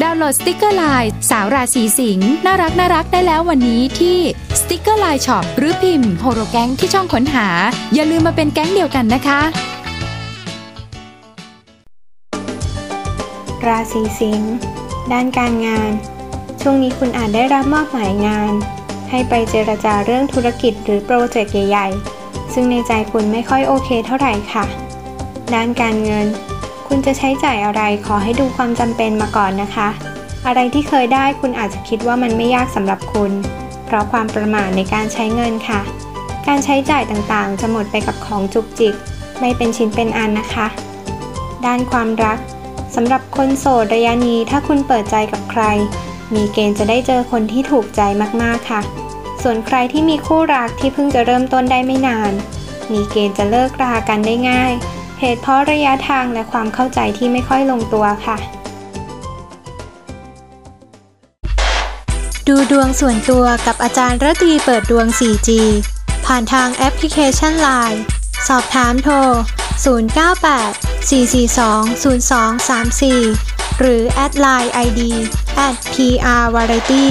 ดาวน์โหลดสติกเกอร์ไลน์สาวราศีสิงห์น่ารักน่ารักได้แล้ววันนี้ที่สติกเกอร์ไลน์ช็อปหรือพิมพ์โฮโรแก๊งที่ช่องค้นหา อย่าลืมมาเป็นแก๊งเดียวกันนะคะ ราศีสิงห์ด้านการงาน ช่วงนี้คุณอาจได้รับมอบหมายงาน ให้ไปเจรจาเรื่องธุรกิจหรือโปรเจกต์ใหญ่ ๆ ซึ่งในใจคุณไม่ค่อยโอเคเท่าไหร่ค่ะ ด้านการเงิน คุณจะใช้จ่ายอะไรขอให้ดูความจำเป็นมาก่อนนะคะ อะไรที่เคยได้คุณอาจจะคิดว่ามันไม่ยากสำหรับคุณ เพราะความประมาทในการใช้เงินค่ะ การใช้จ่ายต่างๆ จะหมดไปกับของจุกจิก ไม่เป็นชิ้นเป็นอันนะคะ ด้านความรักสำหรับคนโสดระยะนี้ถ้าคุณเปิดใจกับใคร มีเกณฑ์จะได้เจอคนที่ถูกใจมากๆค่ะ ส่วนใครที่มีคู่รักที่เพิ่งจะเริ่มต้นได้ไม่นาน มีเกณฑ์จะเลิกรากันได้ง่าย เหตุเพราะระยะทางและความเข้าใจที่ไม่ค่อยลงตัวค่ะ ดูดวงส่วนตัวกับอาจารย์ระตีเปิดดวง 4G ผ่านทางแอปพลิเคชัน Line สอบถามโทร 098 442 0234 หรือแอดไลน์ ID at PR Variety